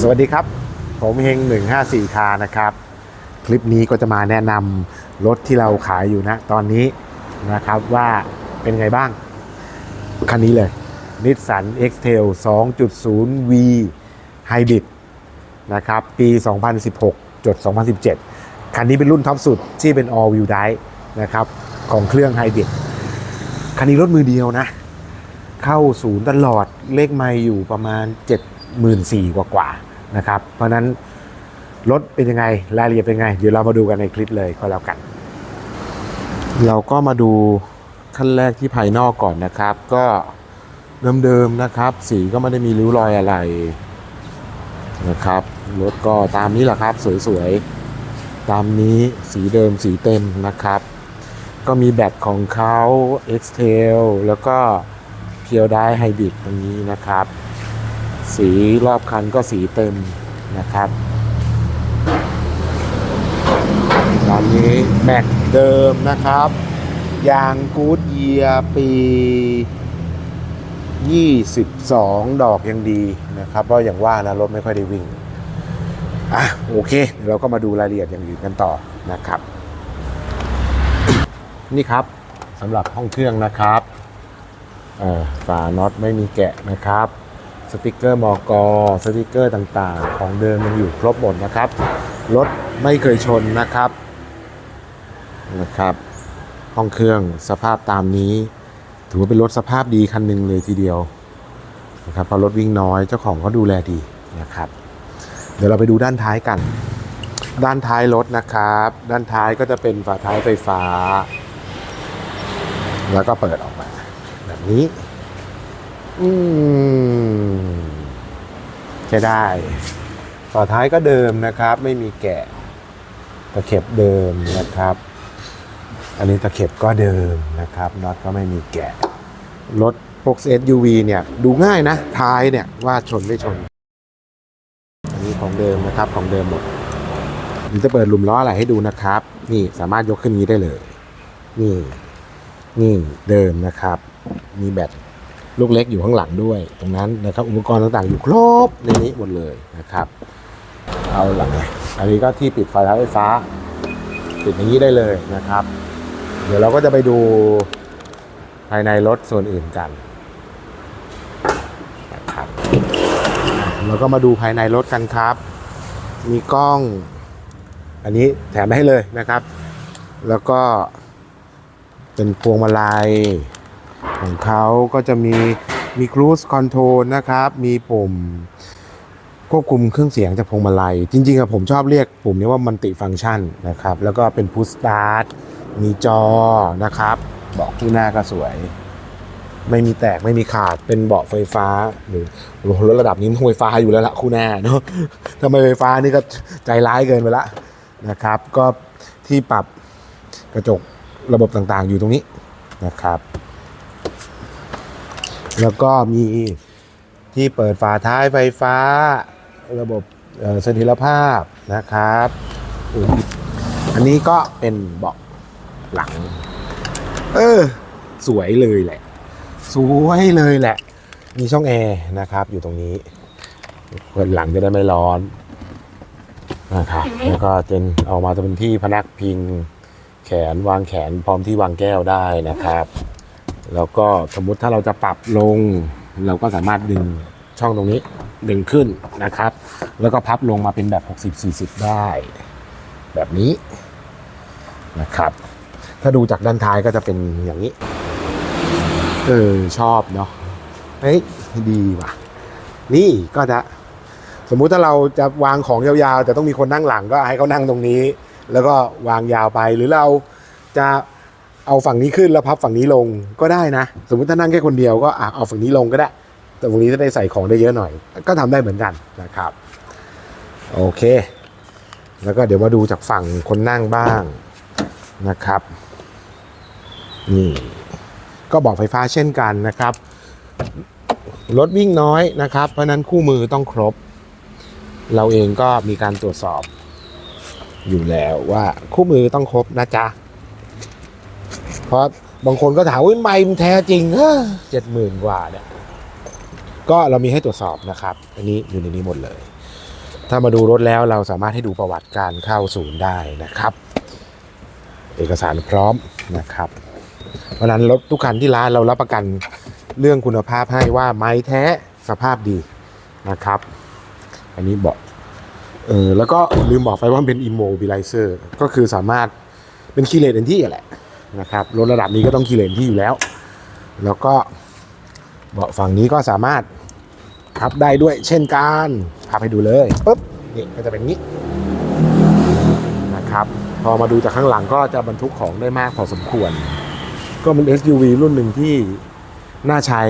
สวัสดีครับ ผมเฮง154 คานะครับ คลิปนี้ก็จะมาแนะนำรถที่เราขายอยู่นะตอนนี้นะครับว่าเป็นไงบ้าง คันนี้เลย Nissan X-Trail 2.0V Hybrid นะครับ ปี 2016จด2017 คันนี้เป็นรุ่นท็อปสุดที่เป็น All Wheel Drive นะครับ ของเครื่อง Hybrid คันนี้รถมือเดียวนะ เข้าศูนย์ตลอดเลขไม่อยู่ประมาณ 74,000กว่ากว่าๆนะครับ เพราะนั้นรถเป็นยังไงรายละเอียดเป็นยังไง เดี๋ยวเรามาดูกันในคลิปเลยก็แล้วกัน เราก็มาดูขั้นแรกที่ภายนอกก่อนนะครับ ก็เดิมๆนะครับ สีก็ไม่ได้มีริ้วรอยอะไรนะครับรถก็ตามนี้แหละครับสวยๆ ตามนี้สีเดิมสีเต็มนะครับ ก็มีแบตของเขา X-Tail แล้วก็เพียวได้ไฮบริดตรงนี้นะครับ สีรอบคันก็สีเต็มนะครับตอนนี้แม็กเดิมนะครับ ยางกูดเยียปี 22 ดอกยังดีนะครับเพราะอย่างว่านะรถไม่ค่อยได้วิ่งอะโอเค เราก็มาดูรายละเอียดอย่างอื่นกันต่อนะครับ นี่ครับสำหรับห้องเครื่องนะครับฝาน็อตไม่มีแกะนะครับ สติกเกอร์มอกอสติกเกอร์ต่างๆ ของเดิมยังอยู่ครบหมดนะครับ รถไม่เคยชนนะครับนะครับ ห้องเครื่องสภาพตามนี้ ถือว่าเป็นรถสภาพดีคันหนึ่งเลยทีเดียวนะครับเพราะรถวิ่งน้อยเจ้าของก็ดูแลดีนะครับ เดี๋ยวเราไปดูด้านท้ายกัน ด้านท้ายรถนะครับ ด้านท้ายก็จะเป็นฝาท้ายไฟฟ้า แล้วก็เปิดออกมาแบบนี้ อืมใช้ได้ฝาท้ายก็เดิมนะครับ ไม่มีแกะ ตะเข็บเดิมนะครับ อันนี้ตะเข็บก็เดิมนะครับน็อตก็ไม่มีแกะ รถพวก SUV เนี่ย ดูง่ายนะ ท้ายเนี่ยว่าชนไม่ชน อันนี้ของเดิมนะครับของเดิมหมดเดี๋ยวจะเปิดหลุมล้ออะไรให้ดูนะครับ นี่สามารถยกขึ้นนี้ได้เลย นี่ นี่เดิมนะครับ มีแบต ลูกเล็กอยู่ข้างหลังด้วย ตรงนั้นนะครับอุปกรณ์ต่างๆ อยู่ครบในนี้หมดเลยนะครับ เอาหลังอันนี้ก็ที่ปิดไฟท้ายไฟฟ้า ปิดอย่างนี้ได้เลยนะครับ เดี๋ยวเราก็จะไปดูภายในรถส่วนอื่นกันนะครับเราก็มาดูภายในรถกันครับ มีกล้อง อันนี้แถมให้เลยนะครับ แล้วก็เป็นพวงมาลัย ของเขาก็จะมีมีครู i คอนโทรลนะครับ มีปุ่มควบคุมเครื่องเสียงจากพวงมาลัย จริงๆอะผมชอบเรียกปุ่มนี้ว่ามันติฟัง c t ชันนะครับ แล้วก็เป็นพุชสตาร์ทมีจอนะครับ เบาะคู่หน้าก็สวย ไม่มีแตกไม่มีขาดเป็นเบาะไฟฟ้าหรือรถระดับนี้มันต้องไฟฟ้าอยู่แล้วละคู่หน้าเนาะถ้าไมไฟฟ้านี่ก็ใจร้ายเกินไปละนะครับ ก็ที่ปรับกระจกระบบต่างๆอยู่ตรงนี้นะครับ แล้วก็มีที่เปิดฝาท้ายไฟฟ้า ระบบเสถียรภาพนะครับ อันนี้ก็เป็นเบาะหลัง เออ สวยเลยแหละ สวยเลยแหละ มีช่องแอร์นะครับอยู่ตรงนี้คนหลังจะได้ไม่ร้อนนะครับแล้วก็เจนออกมาจะเป็นที่พนักพิงแขนวางแขนพร้อมที่วางแก้วได้นะครับ แล้วก็สมมุติถ้าเราจะปรับลง เราก็สามารถดึงช่องตรงนี้ดึงขึ้นนะครับ แล้วก็พับลงมาเป็นแบบ 60-40 ได้ แบบนี้นะครับ ถ้าดูจากด้านท้ายก็จะเป็นอย่างนี้ เออ ชอบเนาะเฮ้ยดีว่ะ นี่ก็จะสมมุติถ้าเราจะวางของยาวๆ แต่ต้องมีคนนั่งหลังก็ให้เขานั่งตรงนี้ แล้วก็วางยาวไปหรือเราจะ เอาฝั่งนี้ขึ้นแล้วพับฝั่งนี้ลงก็ได้นะ สมมติถ้านั่งแค่คนเดียวก็อเอาฝั่งนี้ลงก็ได้ แต่ฝั่งนี้จะได้ใส่ของได้เยอะหน่อย ก็ทำได้เหมือนกันนะครับโอเค แล้วก็เดี๋ยวมาดูจากฝั่งคนนั่งบ้างนะครับ นี่ก็บอกไฟฟ้าเช่นกันนะครับรถวิ่งน้อยนะครับ เพราะนั้นคู่มือต้องครบ เราเองก็มีการตรวจสอบอยู่แล้วว่าคู่มือต้องครบนะจ๊ะ เพราะบางคนก็ถามว่าไม่มันแท้จริงเจ็ดหมื่นกว่าเนี่ยก็เรามีให้ตรวจสอบนะครับ อันนี้อยู่ในนี้หมดเลย ถ้ามาดูรถแล้วเราสามารถให้ดูประวัติการเข้าศูนย์ได้นะครับ เอกสารพร้อมนะครับ เพราะนั้นรถทุกคันที่ร้านเรารับประกันเรื่องคุณภาพให้ว่าไม้แท้สภาพดีนะครับ อันนี้บอกเออแล้วก็ลืมบอกไปว่าเป็น immobilizer ก็คือสามารถเป็นคีย์เลนที่แหละ นะครับรถระดับนี้ก็ต้องคีย์เลนที่อยู่แล้ว แล้วก็เบาะฝั่งนี้ก็สามารถพับได้ด้วยเช่นกันพับให้ดูเลยปุ๊บนี่ก็จะเป็นงี้นะครับพอมาดูจากข้างหลังก็จะบรรทุกของได้มากพอสมควร ก็เป็น SUV รุ่นหนึ่งที่น่าใช้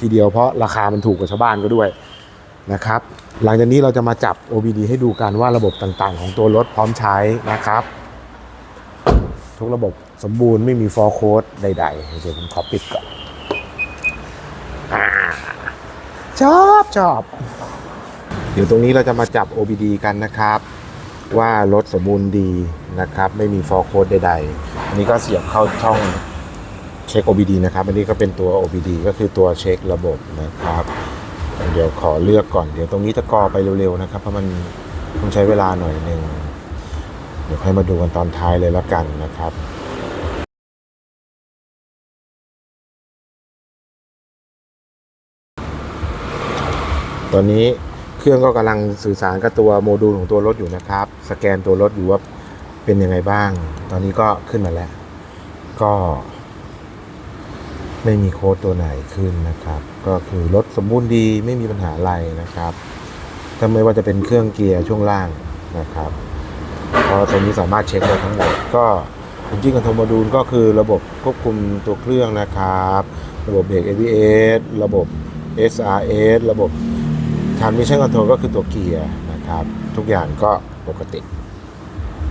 ทีเดียวเพราะราคามันถูกกว่าชาวบ้านก็ด้วยนะครับหลังจากนี้เราจะมาจับ OBD ให้ดูกันว่าระบบต่างๆ ของตัวรถพร้อมใช้นะครับ ทุกระบบสมบูรณ์ไม่มีฟอร์โค้ดใดๆเดี๋ยวผมขอปิดก่อนอชอบชอบเดี๋ยวตรงนี้เราจะมาจับ OBD กันนะครับ ว่ารถสมบูรณ์ดีนะครับ ไม่มีฟอร์โค้ดใดๆ อันนี้ก็เสียบเข้าช่องเช็ค OBD นะครับ อันนี้ก็เป็นตัว OBD ก็คือตัวเช็คระบบนะครับ เดี๋ยวขอเลือกก่อน เดี๋ยวตรงนี้จะกอไปเร็วๆนะครับ เพราะมันต้องใช้เวลาหน่อยหนึ่ง ดี๋ยวให้มาดูกันตอนท้ายเลยแล้วกันนะครับตอนนี้เครื่องก็กำลังสื่อสารกับตัวโมดูลของตัวรถอยู่นะครับ สแกนตัวรถอยู่ว่าเป็นยังไงบ้าง ตอนนี้ก็ขึ้นมาแล้ว ก็ ไม่มีโค้ดตัวไหนขึ้นนะครับ ก็คือรถสมบูรณ์ดีไม่มีปัญหาอะไรนะครับถ้าไม่ว่าจะเป็นเครื่องเกียร์ช่วงล่างนะครับ เพราะตัวนี้สามารถเช็คได้ทั้งหมดก็จริงๆกับโทรมดูลก็คือระบบควบคุมตัวเครื่องนะครับ ระบบเบรก ABS ระบบ SRS ระบบ Transmission Control ก็คือตัวเกียร์นะครับ ทุกอย่างก็ปกติ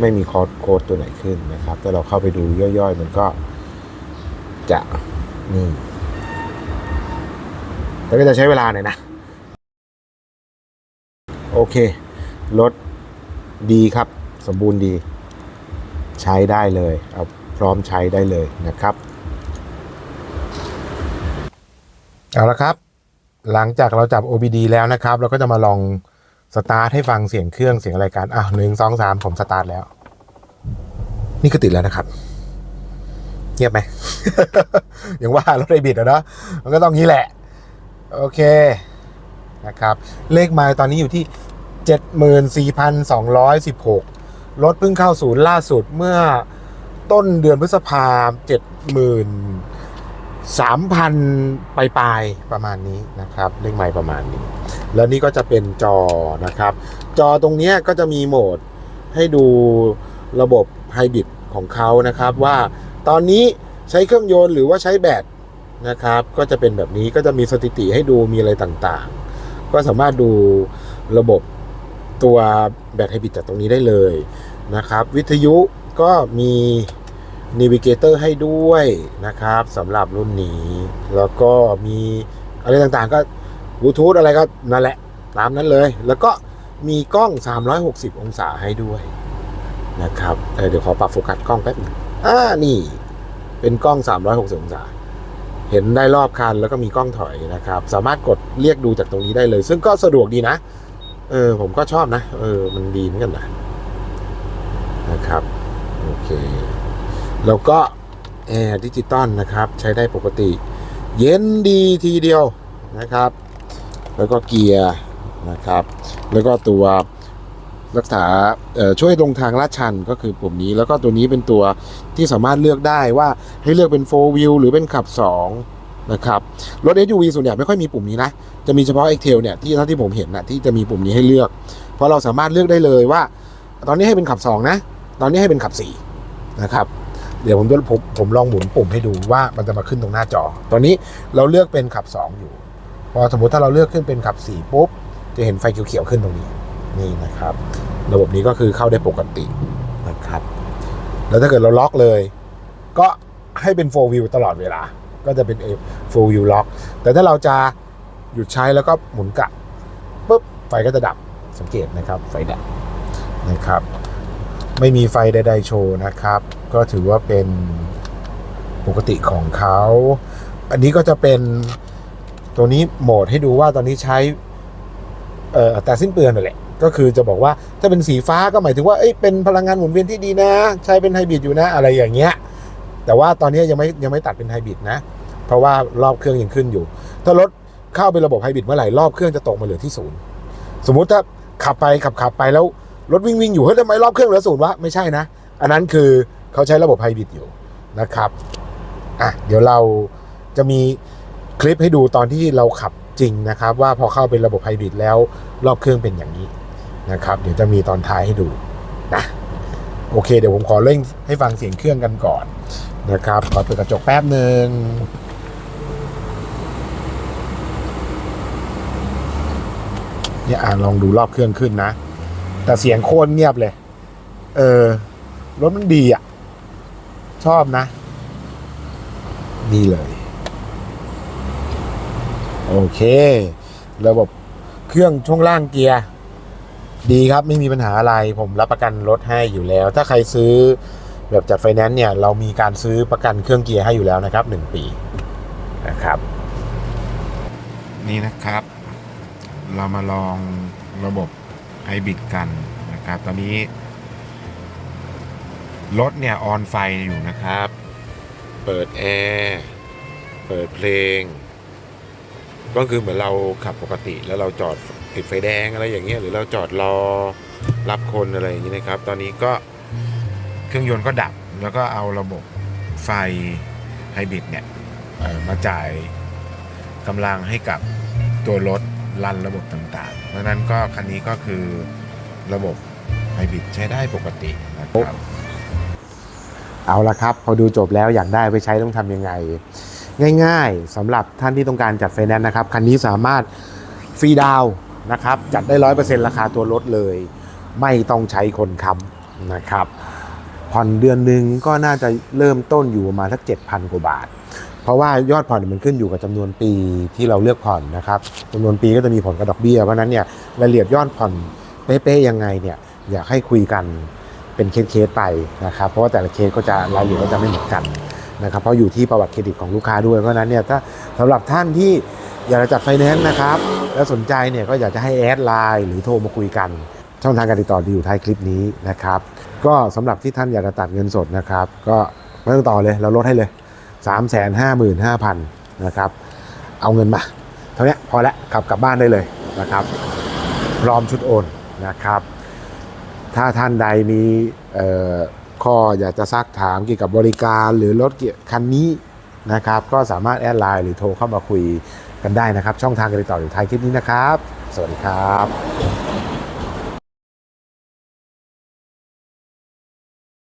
ไม่มีคอร์ดโค้ดตัวไหนขึ้นนะครับ แต่เราเข้าไปดูย่อยๆ มันก็จะนี่แต่ก็จะใช้เวลาหน่อยนะ โอเค รถดีครับ สมบูรณ์ดี ใช้ได้เลยเอาพร้อมใช้ได้เลยนะครับ เอาละครับ หลังจากเราจับ OBD แล้วนะครับ เราก็จะมาลองสตาร์ทให้ฟังเสียงเครื่องเสียงอะไรกันอะหนึ่งสองสามผมสตาร์ทแล้ว นี่ก็ติดแล้วนะครับ เงียบไหมอย่างว่ารถไอบิดอะเนาะมันก็ต้องงี้แหละ โอเคนะครับ เลขไมล์ตอนนี้อยู่ที่ 74,216 รถเพิ่งเข้าศูนย์ล่าสุดเมื่อต้นเดือนพฤษภาเจ็ดหมื่นสามพันปลายประมาณนี้นะครับเลขไมล์ประมาณนี้ แล้วนี่ก็จะเป็นจอนะครับ จอตรงนี้ก็จะมีโหมดให้ดูระบบไฮบริดของเขานะครับว่าตอนนี้ใช้เครื่องยนต์หรือว่าใช้แบตนะครับ ก็จะเป็นแบบนี้ก็จะมีสถิติให้ดูมีอะไรต่างๆ ก็สามารถดูระบบ ตัวแบตไฮบริดจากตรงนี้ได้เลยนะครับ วิทยุก็มีนิวิเกเตอร์ให้ด้วยนะครับสำหรับรุ่นนี้ แล้วก็มีอะไรต่างๆก็บลูทูธอะไรก็นั่นแหละ ตามนั้นเลย แล้วก็มีกล้อง 360 องศาให้ด้วยนะครับเเดี๋ยวขอปรับโฟกัสกล้องแป๊บหนึงอ่านี่ เป็นกล้อง 360 องศา เห็นได้รอบคันแล้วก็มีกล้องถอยนะครับ สามารถกดเรียกดูจากตรงนี้ได้เลย ซึ่งก็สะดวกดีนะ เออ ผมก็ชอบนะ เออ มันดีเหมือนกันนะนะครับ โอเค แล้วก็แอร์ดิจิตอลนะครับ ใช้ได้ปกติ เย็นดีทีเดียวนะครับ แล้วก็เกียร์นะครับ แล้วก็ตัวรักษาเอ่อช่วยลงทางลาดชันก็คือปุ่มนี้ แล้วก็ตัวนี้เป็นตัวที่สามารถเลือกได้ว่าให้เลือกเป็น 4 wheel หรือเป็นขับ 2 นะครับ รถ SUV ส่วนใหญ่ไม่ค่อยมีปุ่มนี้นะ จะมีเฉพาะ Excel เนี่ยที่เท่าที่ผมเห็นนะที่จะมีปุ่มนี้ให้เลือก เพราะเราสามารถเลือกได้เลยว่า ตอนนี้ให้เป็นขับ 2 นะ ตอนนี้ให้เป็นขับ 4 นะครับ เดี๋ยวผมจะผมผมลองหมุนปุ่มให้ดูว่ามันจะมาขึ้นตรงหน้าจอ ตอนนี้เราเลือกเป็นขับ 2 อยู่ พอสมมติถ้าเราเลือกขึ้นเป็นขับ 4 ปุ๊บ จะเห็นไฟเขียวๆขึ้นตรงนี้ นี่นะครับ ระบบนี้ก็คือเข้าได้ปกตินะครับ แล้วถ้าเกิดเราล็อกเลย ก็ให้เป็น4 wheel ตลอดเวลา ก็จะเป็น4 wheel lock แต่ถ้าเราจะ หยุดใช้แล้วก็หมุนกลับปุ๊บไฟก็จะดับสังเกตนะครับ ไฟดับนะครับ ไม่มีไฟใดๆโชว์นะครับ ก็ถือว่าเป็นปกติของเขา อันนี้ก็จะเป็นตัวนี้โหมดให้ดูว่าตอนนี้ใช้เอ่ออัตราสิ้นเปลืองนั่นแหละก็คือจะบอกว่าถ้าเป็นสีฟ้าก็หมายถึงว่าเอ้ยเป็นพลังงานหมุนเวียนที่ดีนะ ใช้เป็นไฮบริดอยู่นะอะไรอย่างเงี้ย แต่ว่าตอนนี้ยังไม่ยังไม่ตัดเป็นไฮบริดนะ เพราะว่ารอบเครื่องยังขึ้นอยู่ ถ้ารถ เข้าเป็นระบบไฮบริดเมื่อไหร่รอบเครื่องจะตกมาเหลือที่ศูนย์สมมุติถ้าขับไปขับขับไปแล้วรถวิ่งวิ่งอยู่เฮ้ยทำไมรอบเครื่องเหลือศูนย์วะไม่ใช่นะ อันนั้นคือเขาใช้ระบบไฮบริดอยู่นะครับอะเดี๋ยวเราจะมีคลิปให้ดูตอนที่เราขับจริงนะครับ ว่าพอเข้าเป็นระบบไฮบริดแล้วรอบเครื่องเป็นอย่างนี้นะครับ เดี๋ยวจะมีตอนท้ายให้ดูนะโอเค เดี๋ยวผมขอเร่งให้ฟังเสียงเครื่องกันก่อนนะครับขอเปิดกระจกแป๊บหนึ่ง เนี่ยอ่าลองดูรอบเครื่องขึ้นนะ แต่เสียงโคตรเงียบเลย เออ รถมันดีอะ ชอบนะ นี่เลย โอเค ระบบเครื่องช่วงล่างเกียร์ดีครับไม่มีปัญหาอะไรผมรับประกันรถให้อยู่แล้ว ถ้าใครซื้อแบบจัดไฟแนนซ์เนี่ย เรามีการซื้อประกันเครื่องเกียร์ให้อยู่แล้วนะครับหนึ่งปีนะครับ นี่นะครับ เรามาลองระบบไฮบริดกันนะครับ ตอนนี้ รถเนี่ย ออนไฟอยู่นะครับ เปิดแอร์เปิดเพลง ก็คือเหมือนเราขับปกติแล้วเราจอดติดไฟแดงอะไรอย่างเงี้ยหรือเราจอดรอรับคนอะไรอย่างนี้นะครับ ตอนนี้ก็เครื่องยนต์ก็ดับแล้วก็เอาระบบไฟไฮบริดเนี่ยมาจ่ายกำลังให้กับตัวรถ รันระบบต่างๆ เพราะนั้นก็คันนี้ก็คือระบบไฮบริดใช้ได้ปกตินะครับ เอาละครับ พอดูจบแล้วอยากได้ไปใช้ต้องทำยังไง ง่ายๆสำหรับท่านที่ต้องการจัดไฟแนนซ์นะครับ คันนี้สามารถฟรีดาวน์นะครับ จัดได้ร้อยเปอร์เซ็นต์ราคาตัวรถเลย ไม่ต้องใช้คนค้ำนะครับ ผ่อนเดือนหนึ่งก็น่าจะเริ่มต้นอยู่ประมาณสักเจ็ดพันกว่าบาท เพราะว่ายอดผ่อนมันขึ้นอยู่กับจำนวนปีที่เราเลือกผ่อนนะครับจำนวนปีก็จะมีผลกับดอกเบี้ยเพราะนั้นเนี่ยรายละเอียดยอดผ่อนเป๊ะๆยังไงเนี่ยอยากให้คุยกันเป็นเคสๆไปนะครับ เพราะว่าแต่ละเคสก็จะรายละเอียดก็จะไม่เหมือนกันนะครับ เพราะอยู่ที่ประวัติเครดิตของลูกค้าด้วย เพราะนั้นเนี่ยถ้าสำหรับท่านที่อยากจะจัดไฟแนนซ์นะครับ แล้วสนใจเนี่ยก็อยากจะให้แอดไลน์หรือโทรมาคุยกัน ช่องทางการติดต่อที่อยู่ท้ายคลิปนี้นะครับ ก็สำหรับที่ท่านอยากจะตัดเงินสดนะครับ ก็ไม่ต้องต่อเลยเราลดให้เลย 3 5 5 5 0 0 0นะครับ เอาเงินมา เท่านี้พอแล้วขับกลับบ้านได้เลยนะครับ พร้อมชุดโอนนะครับ ถ้าท่านใดมีข้ออยากจะซักถามเกี่ยวกับบริการหรือรถเกี่ยวคันนี้นะครับ ก็สามารถแอดไลน์หรือโทรเข้ามาคุยกันได้นะครับ ช่องทางการติดต่ออยู่ท้ายคลิปนี้นะครับ สวัสดีครับ